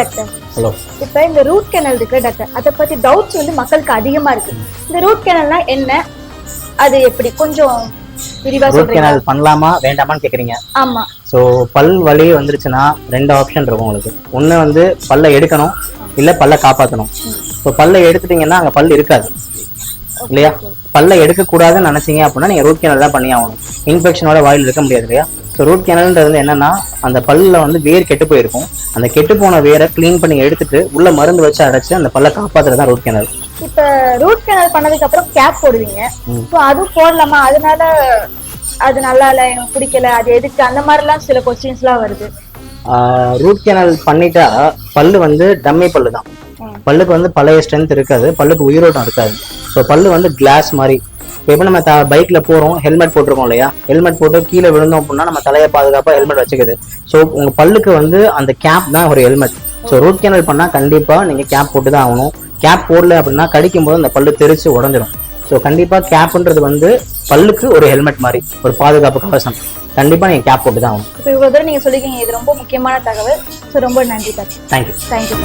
Doctor இந்த root canal இருக்கு doctor அதை பத்தி டவுட்ஸ் வந்து மக்களுக்கு அதிகமா இருக்கு. இந்த ரூட் கேனல்னா என்ன? அது எப்படி? கொஞ்சம் விரிவா ரூட் சொல்றீங்க கேனல் பண்ணலாமா வேண்டாமான்னு கேக்குறீங்க? ஆமா. ஸோ பல் வலி வந்துருச்சுன்னா ரெண்டு ஆப்ஷன் இருக்கும் உங்களுக்கு. ஒன்று வந்து பல்லை எடுக்கணும் இல்லை பல்லை காப்பாற்றணும் ஸோ பல்லை எடுத்துட்டீங்கன்னா அங்கே பல் இருக்காது. இல்லையா? பல்லை எடுக்கக்கூடாதுன்னு நினைச்சீங்க அப்படின்னா நீங்கள் ரூட் கேனல் தான் பண்ணி ஆகணும். இன்ஃபெக்ஷனோட வாயில் இருக்க முடியாது இல்லையா? ஸோ ரூட் கேனல்ன்றது வந்து என்னன்னா அந்த பல்லில் வந்து வேர் கெட்டு போயிருக்கும். அந்த கெட்டு போன வேரை க்ளீன் பண்ணி எடுத்துட்டு உள்ள மருந்து வச்சு அடைச்சு அந்த பல்லை காப்பாத்துறது தான் ரூட் கேனல் இப்ப ரூட் கேனல் பண்ணதுக்கு அப்புறம் கேப் போடுவீங்க. ஸோ அதுவும் போடலாமா? அதனால அது நல்லா இல்ல எனக்கு பிடிக்கல. அது எதுக்கு? அந்த மாதிரிலாம் சில கொஸ்டின்ஸ்லாம் வருது. ரூட் கேனல் பண்ணிட்டா பல்லு வந்து டம்மி பல்லு தான். பல்லுக்கு வந்து பழைய ஸ்ட்ரென்த் இருக்காது. பல்லுக்கு உயிரோட்டம் இருக்காது. ஸோ பல்லு வந்து கிளாஸ் மாதிரி இப்போ நம்ம த பைக்ல போறோம் ஹெல்மெட் போட்டிருக்கோம் இல்லையா? ஹெல்மெட் போட்டு கீழே விழுந்தோம் அப்படின்னா நம்ம தலையை பாதுகாப்பா ஹெல்மெட் வச்சுக்குது. ஸோ உங்க பல்லுக்கு வந்து அந்த கேப் தான் ஒரு ஹெல்மெட் ஸோ ரூட் கேனல் பண்ணா கண்டிப்பா நீங்க கேப் போட்டு தான் ஆகணும். கேப் போடல அப்படின்னா கடிக்கும் போது அந்த பல்லு தெரிச்சு உடஞ்சிரும். ஸோ கண்டிப்பா கேப்ன்றது வந்து பல்லுக்கு ஒரு ஹெல்மெட் மாதிரி ஒரு பாதுகாப்பு கவசம். கண்டிப்பா நீங்க கேப் போட்டு தான் ஆகணும். இப்போ இவ்வளவு தூரம் நீங்க சொல்லிருக்கீங்க இது ரொம்ப முக்கியமான தகவல். ஸோ ரொம்ப நன்றி டாக்டர் தேங்க்யூ தேங்க்யூ